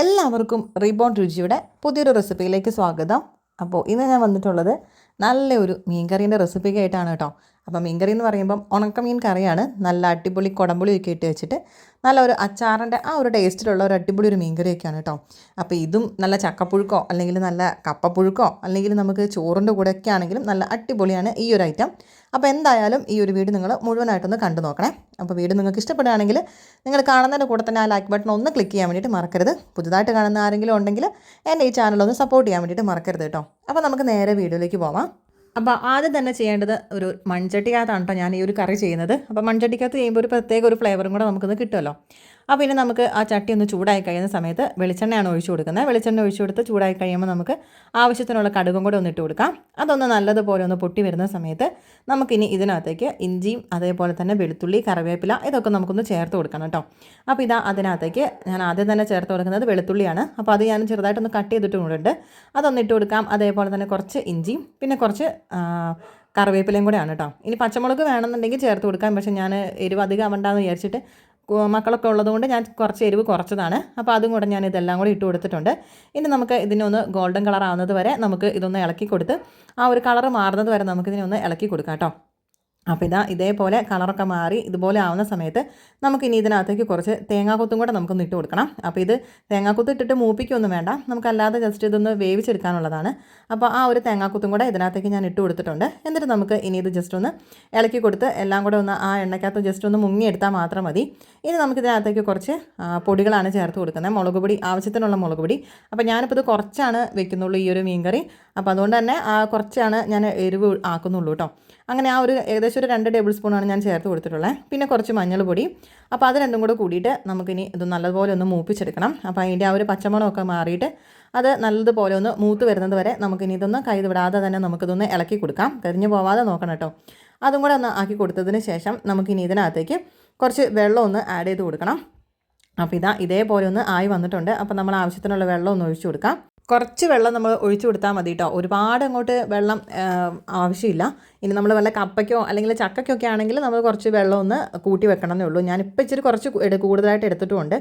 എല്ലാവർക്കും റീബോൺ രുചിയുടെ പുതിയൊരു റെസിപ്പിയിലേക്ക് സ്വാഗതം. അപ്പോൾ ഇന്ന് ഞാൻ വന്നിട്ടുള്ളത് നല്ലൊരു മീൻകറീന്റെ റെസിപ്പിക്കായിട്ടാണ് കേട്ടോ. അപ്പോൾ മീൻകറി എന്ന് പറയുമ്പം ഉണക്കമീൻ കറിയാണ്. നല്ല അടിപൊളി കുടമ്പുളിയൊക്കെ ഇട്ട് വെച്ചിട്ട് നല്ല ഒരു അച്ചാറിന്റെ ആ ഒരു ടേസ്റ്റിലുള്ള ഒരു അടിപൊളി ഒരു മീൻകറിയൊക്കെയാണ് കേട്ടോ. അപ്പോൾ ഇതും നല്ല ചക്കപ്പുഴുക്കോ അല്ലെങ്കിൽ നല്ല കപ്പപ്പുഴുക്കോ അല്ലെങ്കിൽ നമുക്ക് ചോറിന്റെ കൂടെയൊക്കെ ആണെങ്കിലും നല്ല അടിപൊളിയാണ് ഈ ഒരു ഐറ്റം. അപ്പോൾ എന്തായാലും ഈ ഒരു വീഡിയോ നിങ്ങൾ മുഴുവനായിട്ടൊന്ന് കണ്ടു നോക്കണേ. അപ്പോൾ വീഡിയോ നിങ്ങൾക്ക് ഇഷ്ടപ്പെടുകയാണെങ്കിൽ നിങ്ങൾ കാണുന്നതിന്റെ കൂടെ തന്നെ ആ ലൈക്ക് ബട്ടൺ ഒന്ന് ക്ലിക്ക് ചെയ്യാൻ വേണ്ടിയിട്ട് മറക്കരുത്. പുതുതായിട്ട് കാണുന്ന ആരെങ്കിലും ഉണ്ടെങ്കിൽ എന്റെ ഈ ചാനലൊന്ന് സപ്പോർട്ട് ചെയ്യാൻ വേണ്ടിയിട്ട് മറക്കരുത് കേട്ടോ. അപ്പോൾ നമുക്ക് നേരെ വീഡിയോയിലേക്ക് പോവാം. അപ്പോൾ ആദ്യം തന്നെ ചെയ്യേണ്ടത് ഒരു മൺചട്ടിക്കകത്താണ് കേട്ടോ ഞാൻ ഈ ഒരു കറി ചെയ്യുന്നത്. അപ്പോൾ മൺചട്ടിക്കകത്ത് ചെയ്യുമ്പോൾ ഒരു പ്രത്യേക ഒരു ഫ്ലേവറും കൂടെ നമുക്കിത് കിട്ടുമല്ലോ. അപ്പോൾ ഇനി നമുക്ക് ആ ചട്ടി ഒന്ന് ചൂടായി കഴിയുന്ന സമയത്ത് വെളിച്ചെണ്ണയാണ് ഒഴിച്ചു കൊടുക്കുന്നത്. വെളിച്ചെണ്ണ ഒഴിച്ചു കൊടുത്ത് ചൂടായി കഴിയുമ്പോൾ നമുക്ക് ആവശ്യത്തിനുള്ള കടുകും കൂടെ ഒന്ന് ഇട്ട് കൊടുക്കാം. അതൊന്ന് നല്ലതുപോലെ ഒന്ന് പൊട്ടി വരുന്ന സമയത്ത് നമുക്കിനി ഇതിനകത്തേക്ക് ഇഞ്ചിയും അതേപോലെ തന്നെ വെളുത്തുള്ളി കറിവേപ്പില ഇതൊക്കെ നമുക്കൊന്ന് ചേർത്ത് കൊടുക്കണം കേട്ടോ. അപ്പോൾ ഇതാ അതിനകത്തേക്ക് ഞാൻ ആദ്യം തന്നെ ചേർത്ത് കൊടുക്കുന്നത് വെളുത്തുള്ളിയാണ്. അപ്പോൾ അത് ഞാൻ ചെറുതായിട്ടൊന്ന് കട്ട് ചെയ്തിട്ടുണ്ട് അതൊന്ന് ഇട്ട് കൊടുക്കാം. അതേപോലെ തന്നെ കുറച്ച് ഇഞ്ചിയും പിന്നെ കുറച്ച് കറിവേപ്പിലയും കൂടെയാണ് കേട്ടോ. ഇനി പച്ചമുളക് വേണമെന്നുണ്ടെങ്കിൽ ചേർത്ത് കൊടുക്കാം. പക്ഷേ ഞാൻ എരിവ് അധികം ആവണ്ടെന്ന് വിചാരിച്ചിട്ട് മക്കളൊക്കെ ഉള്ളതുകൊണ്ട് ഞാൻ കുറച്ച് എരിവ് കുറച്ചതാണ്. അപ്പോൾ അതും കൂടെ ഞാൻ ഇതെല്ലാം കൂടി ഇട്ട് കൊടുത്തിട്ടുണ്ട്. ഇനി നമുക്ക് ഇതിനൊന്ന് ഗോൾഡൻ കളർ ആവുന്നത് വരെ നമുക്ക് ഇതൊന്ന് ഇളക്കി കൊടുത്ത് ആ ഒരു കളർ മാറുന്നത് വരെ നമുക്കിതിനെ ഒന്ന് ഇളക്കി കൊടുക്കാം കേട്ടോ. അപ്പോൾ ഇതാ ഇതേപോലെ കളറൊക്കെ മാറി ഇതുപോലെ ആവുന്ന സമയത്ത് നമുക്ക് ഇനി ഇതിനകത്തേക്ക് കുറച്ച് തേങ്ങാക്കൊത്തും കൂടെ നമുക്കൊന്ന് ഇട്ട് കൊടുക്കണം. അപ്പോൾ ഇത് തേങ്ങാക്കൊത്ത് ഇട്ടിട്ട് മൂപ്പിക്കൊന്നും വേണ്ട. നമുക്കല്ലാതെ ജസ്റ്റ് ഇതൊന്ന് വേവിച്ചെടുക്കാനുള്ളതാണ്. അപ്പോൾ ആ ഒരു തേങ്ങാക്കൊത്തും കൂടെ ഇതിനകത്തേക്ക് ഞാൻ ഇട്ട് കൊടുത്തിട്ടുണ്ട്. എന്നിട്ട് നമുക്ക് ഇനി ഇത് ജസ്റ്റ് ഒന്ന് ഇളക്കി കൊടുത്ത് എല്ലാം കൂടെ ഒന്ന് ആ എണ്ണയ്ക്കകത്ത് ജസ്റ്റ് ഒന്ന് മുങ്ങിയെടുത്താൽ മാത്രം മതി. ഇനി നമുക്ക് ഇതിനകത്തേക്ക് കുറച്ച് പൊടികളാണ് ചേർത്ത് കൊടുക്കുന്നത്. മുളക് പൊടി ആവശ്യത്തിനുള്ള മുളക് പൊടി. അപ്പോൾ ഞാനിപ്പോൾ ഇത് കുറച്ചാണ് വെക്കുന്നുള്ളൂ ഈ ഒരു മീൻകറി. അപ്പോൾ അതുകൊണ്ട് തന്നെ കുറച്ചാണ് ഞാൻ എരിവ് ആക്കുന്നുള്ളൂ കേട്ടോ അങ്ങനെ ആ ഒരു ഏകദേശം ഒരു രണ്ട് ടേബിൾ സ്പൂണാണ് ഞാൻ ചേർത്ത് കൊടുത്തിട്ടുള്ളത് പിന്നെ കുറച്ച് മഞ്ഞൾപ്പൊടി അപ്പോൾ അത് രണ്ടും കൂടെ കൂടിയിട്ട് നമുക്കിനി ഇത് നല്ലതുപോലെ ഒന്ന് മൂപ്പിച്ചെടുക്കണം. അപ്പോൾ അതിന്റെ ആ ഒരു പച്ചമണമൊക്കെ മാറിയിട്ട് അത് നല്ലതുപോലെ ഒന്ന് മൂത്ത് വരുന്നത് വരെ നമുക്കിനി ഇതൊന്ന് കൈ വിടാതെ തന്നെ നമുക്കിതൊന്ന് ഇളക്കി കൊടുക്കാം. കരിഞ്ഞു പോവാതെ നോക്കണം കേട്ടോ അതും കൂടെ ഒന്ന് ആക്കി കൊടുത്തതിന് ശേഷം നമുക്കിനി ഇതിനകത്തേക്ക് കുറച്ച് വെള്ളം ഒന്ന് ആഡ് ചെയ്ത് കൊടുക്കണം. അപ്പോൾ ഇതാ ഇതേപോലെ ഒന്ന് ആയി വന്നിട്ടുണ്ട്. അപ്പോൾ നമ്മൾ ആവശ്യത്തിനുള്ള വെള്ളം ഒന്ന് ഒഴിച്ചു കൊടുക്കാം. കുറച്ച് വെള്ളം നമ്മൾ ഒഴിച്ചു കൊടുത്താൽ മതി കേട്ടോ. ഒരുപാട് അങ്ങോട്ട് വെള്ളം ആവശ്യമില്ല. ഇനി നമ്മൾ വല്ല കപ്പയ്ക്കോ അല്ലെങ്കിൽ ചക്കയ്ക്കോ ചക്കയ്ക്കൊക്കെ ആണെങ്കിൽ നമ്മൾ കുറച്ച് വെള്ളം ഒന്ന് കൂട്ടി വെക്കണമെന്നേ ഉള്ളൂ. ഞാനിപ്പോൾ ഇച്ചിരി കുറച്ച് കൂടുതലായിട്ട് എടുത്തിട്ടുമുണ്ട്.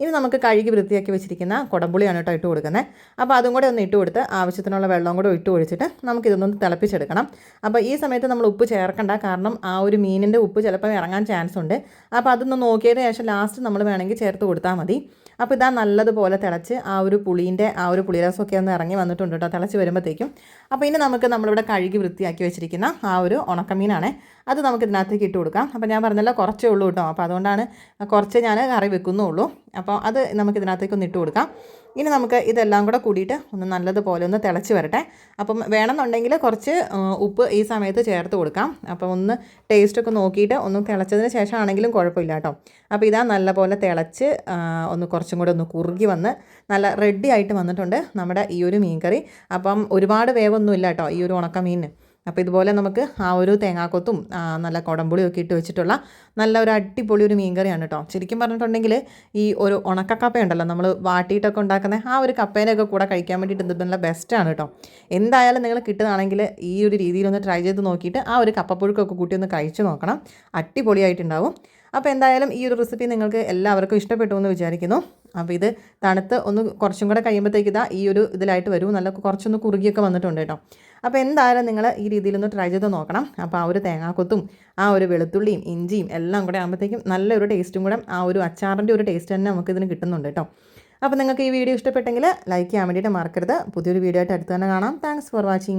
ഇനി നമുക്ക് കഴുകി വൃത്തിയാക്കി വെച്ചിരിക്കുന്ന കുടമ്പുളിയാണ് കേട്ടോ ഇട്ട് കൊടുക്കുന്നത് അപ്പോൾ അതും കൂടെ ഒന്ന് ഇട്ട് കൊടുത്ത് ആവശ്യത്തിനുള്ള വെള്ളം കൂടെ ഇട്ട് ഒഴിച്ചിട്ട് നമുക്കിതൊന്ന് തിളപ്പിച്ചെടുക്കണം. അപ്പോൾ ഈ സമയത്ത് നമ്മൾ ഉപ്പ് ചേർക്കണ്ട. കാരണം ആ ഒരു മീനിന്റെ ഉപ്പ് ചിലപ്പോൾ ഇറങ്ങാൻ ചാൻസ് ഉണ്ട്. അപ്പോൾ അതൊന്ന് നോക്കിയതിന് ശേഷം ലാസ്റ്റ് നമ്മൾ വേണമെങ്കിൽ ചേർത്ത് കൊടുത്താൽ മതി. അപ്പോൾ ഇതാ നല്ലതുപോലെ തിളച്ച് ആ ഒരു പുളീന്റെ ആ ഒരു പുളിരസമൊക്കെ ഒന്ന് ഇറങ്ങി വന്നിട്ടുണ്ട് കേട്ടോ. തിളച്ച് വരുമ്പോഴത്തേക്കും അപ്പോൾ ഇനി നമുക്ക് നമ്മളിവിടെ കഴുകി വൃത്തിയാക്കി വെച്ചിരിക്കുന്ന ആ ഒരു ഉണക്കമീനാണ്. അത് നമുക്ക് ഇതിനകത്തേക്ക് ഇട്ട് കൊടുക്കാം. അപ്പോൾ ഞാൻ പറഞ്ഞല്ലോ കുറച്ചേ ഉള്ളൂ കേട്ടോ. അപ്പോൾ അതുകൊണ്ടാണ് കുറച്ച് ഞാൻ കറി വെക്കുന്നുള്ളൂ. അപ്പോൾ അത് നമുക്ക് ഇതിനകത്തേക്ക് ഒന്ന് ഇട്ട് കൊടുക്കാം. ഇനി നമുക്ക് ഇതെല്ലാം കൂടെ കൂടിയിട്ട് ഒന്ന് നല്ലതുപോലെ ഒന്ന് തിളച്ച് വരട്ടെ. അപ്പം വേണമെന്നുണ്ടെങ്കിൽ കുറച്ച് ഉപ്പ് ഈ സമയത്ത് ചേർത്ത് കൊടുക്കാം. അപ്പോൾ ഒന്ന് ടേസ്റ്റൊക്കെ നോക്കിയിട്ട് ഒന്ന് തിളച്ചതിന് ശേഷം ആണെങ്കിലും കുഴപ്പമില്ല കേട്ടോ. അപ്പോൾ ഇതാ നല്ലപോലെ തിളച്ച് ഒന്ന് കുറച്ചും കൂടെ ഒന്ന് കുറുകി വന്ന് നല്ല റെഡി ആയിട്ട് വന്നിട്ടുണ്ട് നമ്മുടെ ഈ ഒരു മീൻ കറി അപ്പം ഒരുപാട് വേവൊന്നുമില്ല കേട്ടോ ഈ ഒരു ഉണക്ക മീനിന് അപ്പോൾ ഇതുപോലെ നമുക്ക് ആ ഒരു തേങ്ങാക്കൊത്തും നല്ല കുടംപുളിയൊക്കെ ഇട്ട് വെച്ചിട്ടുള്ള നല്ല ഒരു അടിപൊളി ഒരു മീൻകറിയാണ് കേട്ടോ. ശരിക്കും പറഞ്ഞിട്ടുണ്ടെങ്കിൽ ഈ ഒരു ഉണക്കക്കപ്പ ഉണ്ടല്ലോ നമ്മൾ വാട്ടിയിട്ടൊക്കെ ഉണ്ടാക്കുന്ന ആ ഒരു കപ്പേനൊക്കെ കൂടെ കഴിക്കാൻ വേണ്ടിയിട്ട് ഇത് നല്ല ബെസ്റ്റാണ് കേട്ടോ. എന്തായാലും നിങ്ങൾ കിട്ടുന്നതാണെങ്കിൽ ഈ ഒരു രീതിയിലൊന്ന് ട്രൈ ചെയ്ത് നോക്കിയിട്ട് ആ ഒരു കപ്പപ്പുഴുക്കൊക്കെ കൂട്ടി ഒന്ന് കഴിച്ച് നോക്കണം. അടിപൊളിയായിട്ടുണ്ടാവും. അപ്പോൾ എന്തായാലും ഈ ഒരു റെസിപ്പി നിങ്ങൾക്ക് എല്ലാവർക്കും ഇഷ്ടപ്പെട്ടു എന്ന് വിചാരിക്കുന്നു. അപ്പോൾ ഇത് തണുത്ത് ഒന്ന് കുറച്ചും കൂടെ കഴിയുമ്പോഴത്തേക്ക് ഇതാ ഈ ഒരു ഇതിലായിട്ട് വരും. നല്ല കുറച്ചൊന്ന് കുറുകിയൊക്കെ വന്നിട്ടുണ്ട് കേട്ടോ. അപ്പോൾ എന്തായാലും നിങ്ങൾ ഈ രീതിയിലൊന്ന് ട്രൈ ചെയ്ത് നോക്കണം. അപ്പോൾ ആ ഒരു തേങ്ങാക്കൊത്തും ആ ഒരു വെളുത്തുള്ളിയും ഇഞ്ചിയും എല്ലാം കൂടെ ആകുമ്പോഴത്തേക്കും നല്ലൊരു ടേസ്റ്റും കൂടെ ആ ഒരു അച്ചാറിന്റെ ഒരു ടേസ്റ്റ് തന്നെ നമുക്ക് ഇതിന് കിട്ടുന്നുണ്ട് കേട്ടോ. അപ്പോൾ നിങ്ങൾക്ക് ഈ വീഡിയോ ഇഷ്ടപ്പെട്ടെങ്കിൽ ലൈക്ക് ചെയ്യാൻ വേണ്ടിയിട്ട് മറക്കരുത്. പുതിയൊരു വീഡിയോ ആയിട്ട് അടുത്ത് തന്നെ കാണാം. Thanks for watching